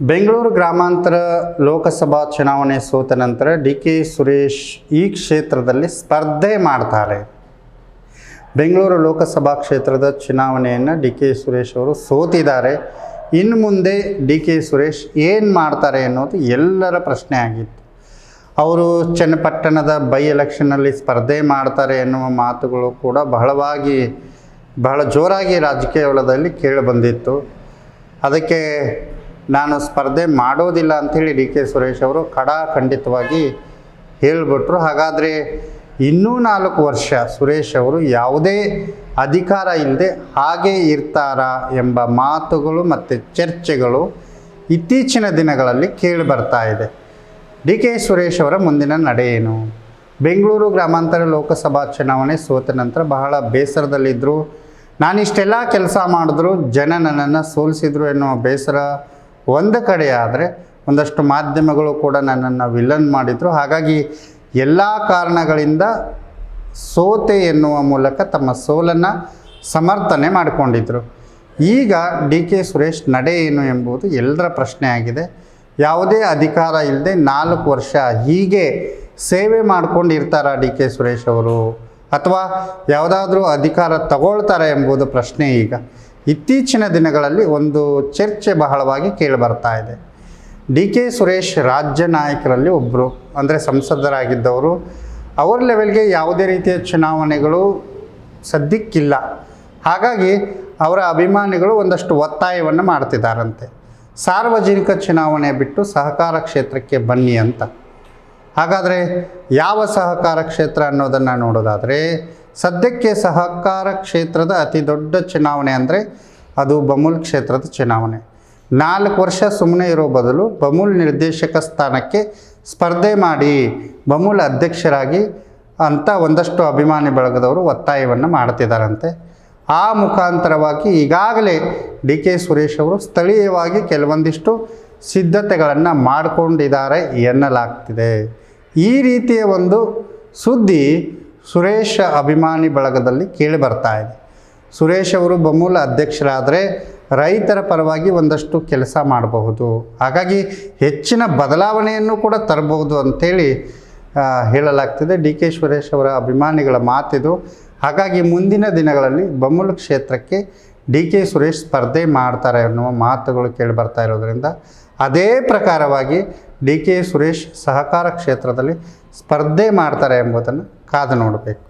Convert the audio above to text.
ಬೆಂಗಳೂರು ಗ್ರಾಮಾಂತರ ಲೋಕಸಭಾ ಚುನಾವಣೆ ಸೋತ ನಂತರ ಡಿ ಕೆ ಸುರೇಶ್ ಈ ಕ್ಷೇತ್ರದಲ್ಲಿ ಸ್ಪರ್ಧೆ ಮಾಡ್ತಾರೆ. ಬೆಂಗಳೂರು ಲೋಕಸಭಾ ಕ್ಷೇತ್ರದ ಚುನಾವಣೆಯನ್ನು ಡಿ ಕೆ ಸುರೇಶ್ ಅವರು ಸೋತಿದ್ದಾರೆ. ಇನ್ನು ಮುಂದೆ ಡಿ ಕೆ ಸುರೇಶ್ ಏನು ಮಾಡ್ತಾರೆ ಅನ್ನೋದು ಎಲ್ಲರ ಪ್ರಶ್ನೆ ಆಗಿತ್ತು. ಅವರು ಚನ್ನಪಟ್ಟಣದ ಬೈ ಎಲೆಕ್ಷನ್ನಲ್ಲಿ ಸ್ಪರ್ಧೆ ಮಾಡ್ತಾರೆ ಎನ್ನುವ ಮಾತುಗಳು ಕೂಡ ಬಹಳವಾಗಿ, ಬಹಳ ಜೋರಾಗಿ ರಾಜಕೀಯ ವಲಯದಲ್ಲಿ ಕೇಳಿಬಂದಿತ್ತು ಅದಕ್ಕೆ ನಾನು ಸ್ಪರ್ಧೆ ಮಾಡೋದಿಲ್ಲ ಅಂಥೇಳಿ ಡಿ ಕೆ ಸುರೇಶ್ ಅವರು ಖಡಾಖಂಡಿತವಾಗಿ ಹೇಳಿಬಿಟ್ರು. ಹಾಗಾದರೆ ಇನ್ನೂ ನಾಲ್ಕು ವರ್ಷ ಸುರೇಶ್ ಅವರು ಯಾವುದೇ ಅಧಿಕಾರ ಇಲ್ಲದೆ ಹಾಗೆ ಇರ್ತಾರಾ ಎಂಬ ಮಾತುಗಳು ಮತ್ತು ಚರ್ಚೆಗಳು ಇತ್ತೀಚಿನ ದಿನಗಳಲ್ಲಿ ಕೇಳಿ ಬರ್ತಾ ಇದೆ. ಡಿ ಕೆ ಸುರೇಶ್ ಅವರ ಮುಂದಿನ ನಡೆ ಏನು? ಬೆಂಗಳೂರು ಗ್ರಾಮಾಂತರ ಲೋಕಸಭಾ ಚುನಾವಣೆ ಸೋತ ನಂತರ ಬಹಳ ಬೇಸರದಲ್ಲಿದ್ದರು ನಾನಿಷ್ಟೆಲ್ಲ ಕೆಲಸ ಮಾಡಿದ್ರು, ಜನ ನನ್ನನ್ನು ಸೋಲಿಸಿದ್ರು ಎನ್ನುವ ಬೇಸರ ಒಂದು ಕಡೆ ಆದರೆ ಒಂದಷ್ಟು ಮಾಧ್ಯಮಗಳು ಕೂಡ ನನ್ನನ್ನು ವಿಲನ್ ಮಾಡಿದರು. ಹಾಗಾಗಿ ಎಲ್ಲ ಕಾರಣಗಳಿಂದ ಸೋತೆ ಎನ್ನುವ ಮೂಲಕ ತಮ್ಮ ಸೋಲನ್ನು ಸಮರ್ಥನೆ ಮಾಡಿಕೊಂಡಿದ್ದರು ಈಗ ಡಿ ಕೆ ಸುರೇಶ್ ನಡೆ ಏನು ಎಂಬುದು ಎಲ್ಲರ ಪ್ರಶ್ನೆ ಆಗಿದೆ. ಯಾವುದೇ ಅಧಿಕಾರ ಇಲ್ಲದೆ ನಾಲ್ಕು ವರ್ಷ ಹೀಗೆ ಸೇವೆ ಮಾಡ್ಕೊಂಡು ಇರ್ತಾರಾ ಡಿ ಕೆ ಸುರೇಶ್ ಅವರು? ಅಥವಾ ಯಾವುದಾದ್ರೂ ಅಧಿಕಾರ ತಗೊಳ್ತಾರೆ ಎಂಬುದು ಪ್ರಶ್ನೆ ಈಗ. ಇತ್ತೀಚಿನ ದಿನಗಳಲ್ಲಿ ಒಂದು ಚರ್ಚೆ ಬಹಳವಾಗಿ ಕೇಳಿಬರ್ತಾ ಇದೆ. ಡಿ ಕೆ ಸುರೇಶ್ ರಾಜ್ಯ ನಾಯಕರಲ್ಲಿ ಒಬ್ಬರು ಅಂದರೆ ಸಂಸದರಾಗಿದ್ದವರು, ಅವರ ಲೆವೆಲ್ಗೆ ಯಾವುದೇ ರೀತಿಯ ಚುನಾವಣೆಗಳು ಸದ್ಯಕ್ಕಿಲ್ಲ. ಹಾಗಾಗಿ ಅವರ ಅಭಿಮಾನಿಗಳು ಒಂದಷ್ಟು ಒತ್ತಾಯವನ್ನು ಮಾಡ್ತಿದ್ದಾರಂತೆ. ಸಾರ್ವಜನಿಕ ಚುನಾವಣೆ ಬಿಟ್ಟು ಸಹಕಾರ ಕ್ಷೇತ್ರಕ್ಕೆ ಬನ್ನಿ ಅಂತ. ಹಾಗಾದರೆ ಯಾವ ಸಹಕಾರ ಕ್ಷೇತ್ರ ಅನ್ನೋದನ್ನು ನೋಡೋದಾದರೆ ಸದ್ಯಕ್ಕೆ ಸಹಕಾರ ಕ್ಷೇತ್ರದ ಅತಿ ದೊಡ್ಡ ಚುನಾವಣೆ ಅಂದರೆ ಅದು ಬಮೂಲ್ ಕ್ಷೇತ್ರದ ಚುನಾವಣೆ. ನಾಲ್ಕು ವರ್ಷ ಸುಮ್ಮನೆ ಇರೋ ಬದಲು ಬಮೂಲ್ ನಿರ್ದೇಶಕ ಸ್ಥಾನಕ್ಕೆ ಸ್ಪರ್ಧೆ ಮಾಡಿ ಬಮೂಲ್ ಅಧ್ಯಕ್ಷರಾಗಿ ಅಂತ ಒಂದಷ್ಟು ಅಭಿಮಾನಿ ಬಳಗದವರು ಒತ್ತಾಯವನ್ನು ಮಾಡ್ತಿದ್ದಾರಂತೆ ಆ ಮುಖಾಂತರವಾಗಿ ಈಗಾಗಲೇ ಡಿ ಕೆ ಸುರೇಶ್ ಅವರು ಸ್ಥಳೀಯವಾಗಿ ಕೆಲವೊಂದಿಷ್ಟು ಸಿದ್ಧತೆಗಳನ್ನು ಮಾಡಿಕೊಂಡಿದ್ದಾರೆ ಎನ್ನಲಾಗ್ತಿದೆ. ಈ ರೀತಿಯ ಒಂದು ಸುದ್ದಿ ಸುರೇಶ್ ಅಭಿಮಾನಿ ಬಳಗದಲ್ಲಿ ಕೇಳಿ ಬರ್ತಾ ಇದೆ. ಸುರೇಶ್ ಅವರು ಬಮೂಲ ಅಧ್ಯಕ್ಷರಾದರೆ ರೈತರ ಪರವಾಗಿ ಒಂದಷ್ಟು ಕೆಲಸ ಮಾಡಬಹುದು. ಹಾಗಾಗಿ ಹೆಚ್ಚಿನ ಬದಲಾವಣೆಯನ್ನು ಕೂಡ ತರಬಹುದು ಅಂಥೇಳಿ ಹೇಳಲಾಗ್ತಿದೆ. ಡಿ ಕೆ ಸುರೇಶ್ ಅವರ ಅಭಿಮಾನಿಗಳ ಮಾತಿದು. ಹಾಗಾಗಿ ಮುಂದಿನ ದಿನಗಳಲ್ಲಿ ಬಮೂಲ ಕ್ಷೇತ್ರಕ್ಕೆ ಡಿ ಕೆ ಸುರೇಶ್ ಸ್ಪರ್ಧೆ ಮಾಡ್ತಾರೆ ಅನ್ನುವ ಮಾತುಗಳು ಕೇಳಿ ಬರ್ತಾ ಇರೋದರಿಂದ, ಅದೇ ಪ್ರಕಾರವಾಗಿ ಡಿ ಕೆ ಸುರೇಶ್ ಸಹಕಾರ ಕ್ಷೇತ್ರದಲ್ಲಿ ಸ್ಪರ್ಧೆ ಮಾಡ್ತಾರೆ ಎಂಬುದನ್ನು ಕಾದು ನೋಡಬೇಕು.